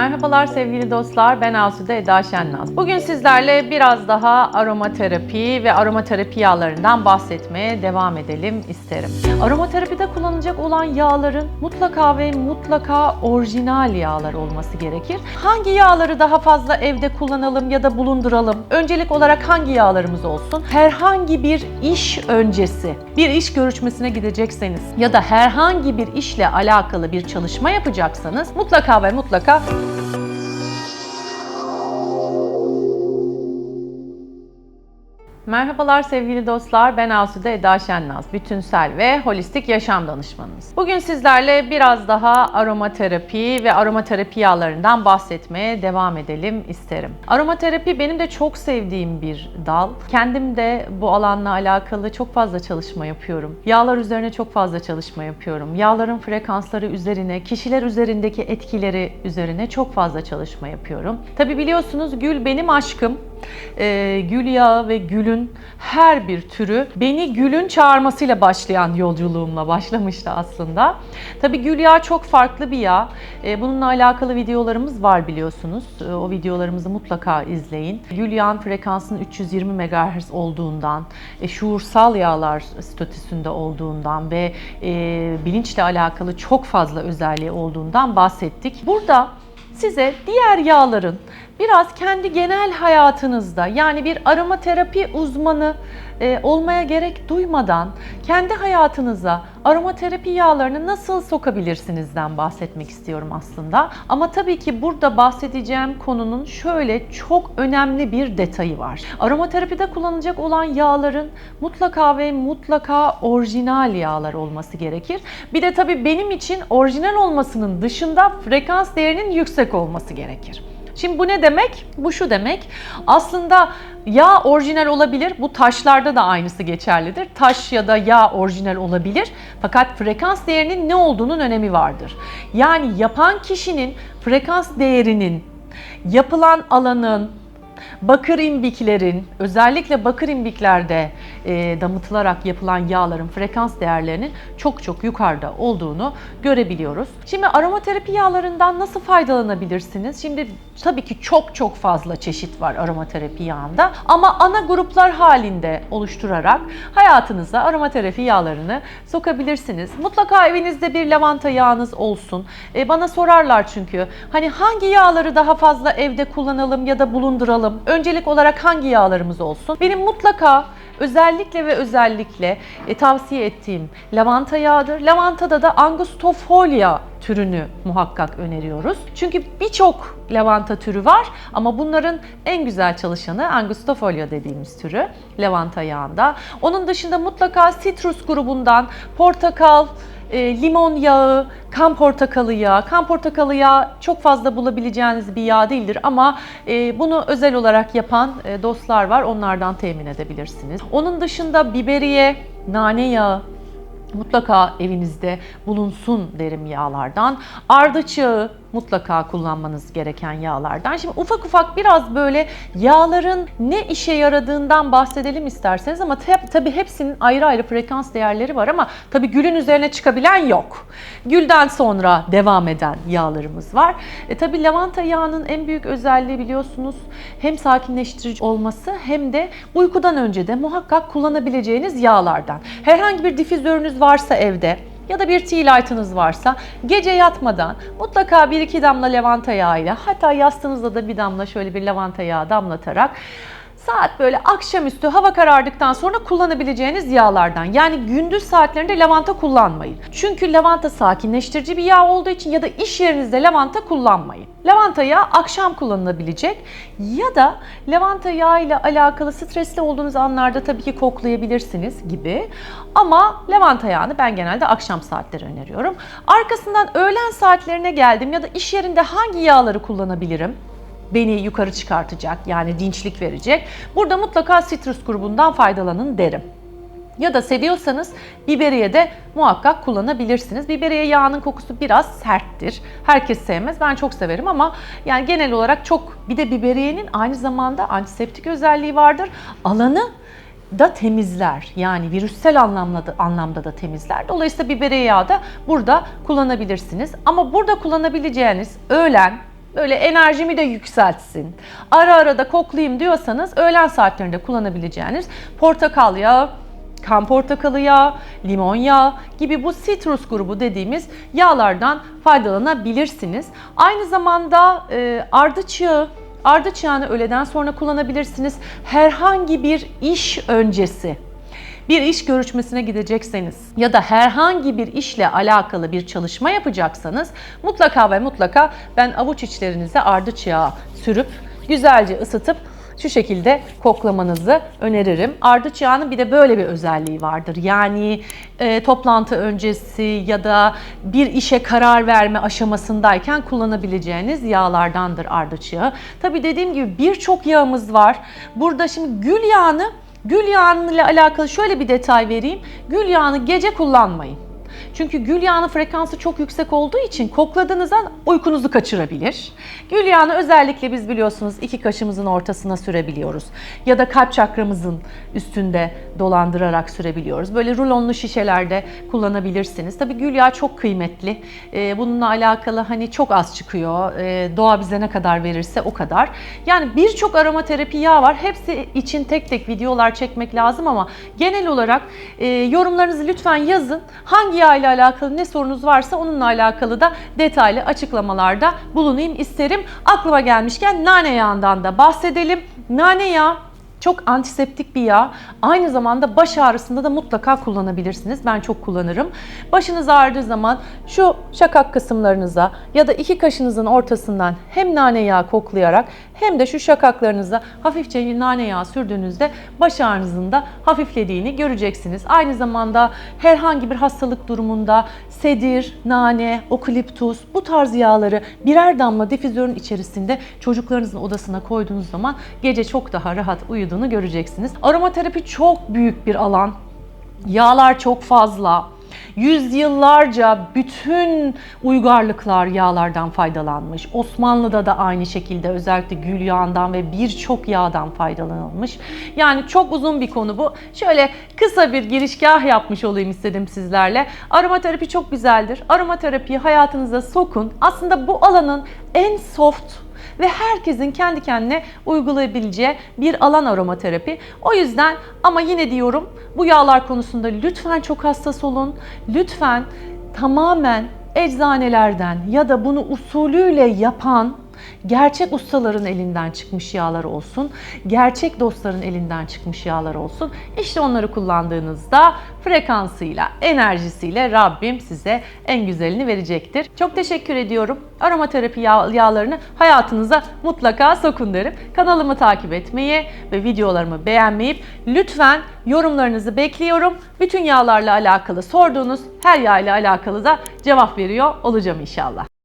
Merhabalar sevgili dostlar, ben Asude Eda Şennaz. Bugün sizlerle biraz daha aromaterapi ve aromaterapi yağlarından bahsetmeye devam edelim isterim. Aromaterapide kullanılacak olan yağların mutlaka ve mutlaka orijinal yağlar olması gerekir. Hangi yağları daha fazla evde kullanalım ya da bulunduralım? Öncelik olarak hangi yağlarımız olsun? Herhangi bir iş öncesi, bir iş görüşmesine gidecekseniz ya da herhangi bir işle alakalı bir çalışma yapacaksanız mutlaka ve mutlaka Merhabalar sevgili dostlar, ben Asude Eda Şennaz, bütünsel ve holistik yaşam danışmanınız. Bugün sizlerle biraz daha aromaterapi ve aromaterapi yağlarından bahsetmeye devam edelim isterim. Aromaterapi benim de çok sevdiğim bir dal. Kendim de bu alanla alakalı çok fazla çalışma yapıyorum. Yağlar üzerine çok fazla çalışma yapıyorum. Yağların frekansları üzerine, kişiler üzerindeki etkileri üzerine çok fazla çalışma yapıyorum. Tabi biliyorsunuz gül benim aşkım e, gül yağı ve gülün her bir türü beni gülün çağırmasıyla başlayan yolculuğumla başlamıştı aslında. Tabi gül yağı çok farklı bir yağ. E, bununla alakalı videolarımız var biliyorsunuz. E, o videolarımızı mutlaka izleyin. Gül yağın frekansının 320 MHz olduğundan, e, şuursal yağlar statüsünde olduğundan ve e, bilinçle alakalı çok fazla özelliği olduğundan bahsettik. Burada size diğer yağların biraz kendi genel hayatınızda yani bir aromaterapi uzmanı e, olmaya gerek duymadan kendi hayatınıza aromaterapi yağlarını nasıl sokabilirsinizden bahsetmek istiyorum aslında. Ama tabii ki burada bahsedeceğim konunun şöyle çok önemli bir detayı var. Aromaterapide kullanılacak olan yağların mutlaka ve mutlaka orijinal yağlar olması gerekir. Bir de tabii benim için orijinal olmasının dışında frekans değerinin yüksek olması gerekir. Şimdi bu ne demek? Bu şu demek. Aslında yağ orijinal olabilir. Bu taşlarda da aynısı geçerlidir. Taş ya da yağ orijinal olabilir. Fakat frekans değerinin ne olduğunun önemi vardır. Yani yapan kişinin frekans değerinin, yapılan alanın, bakır imbiklerin, özellikle bakır imbiklerde e, damıtılarak yapılan yağların frekans değerlerinin çok çok yukarıda olduğunu görebiliyoruz. Şimdi aromaterapi yağlarından nasıl faydalanabilirsiniz? Şimdi tabii ki çok çok fazla çeşit var aromaterapi yağında ama ana gruplar halinde oluşturarak hayatınıza aromaterapi yağlarını sokabilirsiniz. Mutlaka evinizde bir lavanta yağınız olsun. E, bana sorarlar çünkü hani hangi yağları daha fazla evde kullanalım ya da bulunduralım? Öncelik olarak hangi yağlarımız olsun? Benim mutlaka özellikle ve özellikle e, tavsiye ettiğim lavanta yağıdır. Lavantada da angustifolia türünü muhakkak öneriyoruz. Çünkü birçok lavanta türü var ama bunların en güzel çalışanı angustifolia dediğimiz türü lavanta yağında. Onun dışında mutlaka citrus grubundan portakal, e, limon yağı, kan portakalı yağı. Kan portakalı yağı çok fazla bulabileceğiniz bir yağ değildir ama e, bunu özel olarak yapan e, dostlar var. Onlardan temin edebilirsiniz. Onun dışında biberiye, nane yağı, mutlaka evinizde bulunsun derim yağlardan. Ardıç mutlaka kullanmanız gereken yağlardan. Şimdi ufak ufak biraz böyle yağların ne işe yaradığından bahsedelim isterseniz ama tabi hepsinin ayrı ayrı frekans değerleri var ama tabi gülün üzerine çıkabilen yok. Gülden sonra devam eden yağlarımız var. E tabi lavanta yağının en büyük özelliği biliyorsunuz hem sakinleştirici olması hem de uykudan önce de muhakkak kullanabileceğiniz yağlardan. Herhangi bir difüzörünüz varsa evde ya da bir tea light'ınız varsa gece yatmadan mutlaka bir iki damla lavanta yağıyla hatta yastığınızda da bir damla şöyle bir lavanta yağı damlatarak saat böyle akşamüstü hava karardıktan sonra kullanabileceğiniz yağlardan. Yani gündüz saatlerinde lavanta kullanmayın. Çünkü lavanta sakinleştirici bir yağ olduğu için ya da iş yerinizde lavanta kullanmayın. Lavanta yağı akşam kullanılabilecek ya da lavanta yağı ile alakalı stresli olduğunuz anlarda tabii ki koklayabilirsiniz gibi. Ama lavanta yağını ben genelde akşam saatleri öneriyorum. Arkasından öğlen saatlerine geldim ya da iş yerinde hangi yağları kullanabilirim? Beni yukarı çıkartacak yani dinçlik verecek. Burada mutlaka sitrus grubundan faydalanın derim. Ya da seviyorsanız biberiye de muhakkak kullanabilirsiniz. Biberiye yağının kokusu biraz serttir. Herkes sevmez. Ben çok severim ama yani genel olarak çok bir de biberiyenin aynı zamanda antiseptik özelliği vardır. Alanı da temizler. Yani virüssel anlamda, anlamda da temizler. Dolayısıyla biberiye yağı da burada kullanabilirsiniz. Ama burada kullanabileceğiniz öğlen Böyle enerjimi de yükseltsin. Ara ara da koklayayım diyorsanız öğlen saatlerinde kullanabileceğiniz portakal yağı, kan portakalı yağı, limon yağı gibi bu citrus grubu dediğimiz yağlardan faydalanabilirsiniz. Aynı zamanda e, ardıç yağı, ardıç yağını öğleden sonra kullanabilirsiniz. Herhangi bir iş öncesi bir iş görüşmesine gidecekseniz ya da herhangi bir işle alakalı bir çalışma yapacaksanız mutlaka ve mutlaka ben avuç içlerinize ardıç yağı sürüp güzelce ısıtıp şu şekilde koklamanızı öneririm. Ardıç yağının bir de böyle bir özelliği vardır. Yani e, toplantı öncesi ya da bir işe karar verme aşamasındayken kullanabileceğiniz yağlardandır ardıç yağı. Tabi dediğim gibi birçok yağımız var. Burada şimdi gül yağını Gül yağı ile alakalı şöyle bir detay vereyim. Gül yağını gece kullanmayın. Çünkü gül yağının frekansı çok yüksek olduğu için kokladığınız an uykunuzu kaçırabilir. Gül yağını özellikle biz biliyorsunuz iki kaşımızın ortasına sürebiliyoruz. Ya da kalp çakramızın üstünde dolandırarak sürebiliyoruz. Böyle rulonlu şişelerde kullanabilirsiniz. Tabii gül yağı çok kıymetli. Ee, bununla alakalı hani çok az çıkıyor. Ee, doğa bize ne kadar verirse o kadar. Yani birçok aromaterapi yağı var. Hepsi için tek tek videolar çekmek lazım ama genel olarak e, yorumlarınızı lütfen yazın. Hangi yağ ile alakalı ne sorunuz varsa onunla alakalı da detaylı açıklamalarda bulunayım isterim. Aklıma gelmişken nane yağından da bahsedelim. Nane yağı çok antiseptik bir yağ. Aynı zamanda baş ağrısında da mutlaka kullanabilirsiniz. Ben çok kullanırım. Başınız ağrıdığı zaman şu şakak kısımlarınıza ya da iki kaşınızın ortasından hem nane yağı koklayarak hem de şu şakaklarınıza hafifçe nane yağı sürdüğünüzde baş ağrınızın da hafiflediğini göreceksiniz. Aynı zamanda herhangi bir hastalık durumunda sedir, nane, okaliptus bu tarz yağları birer damla difüzörün içerisinde çocuklarınızın odasına koyduğunuz zaman gece çok daha rahat uyuduğunu göreceksiniz. Aromaterapi çok büyük bir alan. Yağlar çok fazla. Yüzyıllarca bütün uygarlıklar yağlardan faydalanmış. Osmanlı'da da aynı şekilde özellikle gül yağından ve birçok yağdan faydalanılmış. Yani çok uzun bir konu bu. Şöyle kısa bir girişgah yapmış olayım istedim sizlerle. Aromaterapi çok güzeldir. Aromaterapiyi hayatınıza sokun. Aslında bu alanın en soft ve herkesin kendi kendine uygulayabileceği bir alan aromaterapi. O yüzden ama yine diyorum bu yağlar konusunda lütfen çok hassas olun. Lütfen tamamen eczanelerden ya da bunu usulüyle yapan gerçek ustaların elinden çıkmış yağlar olsun, gerçek dostların elinden çıkmış yağlar olsun. İşte onları kullandığınızda frekansıyla, enerjisiyle Rabbim size en güzelini verecektir. Çok teşekkür ediyorum. Aromaterapi yağ, yağlarını hayatınıza mutlaka sokun derim. Kanalımı takip etmeyi ve videolarımı beğenmeyip lütfen yorumlarınızı bekliyorum. Bütün yağlarla alakalı sorduğunuz her yağ ile alakalı da cevap veriyor olacağım inşallah.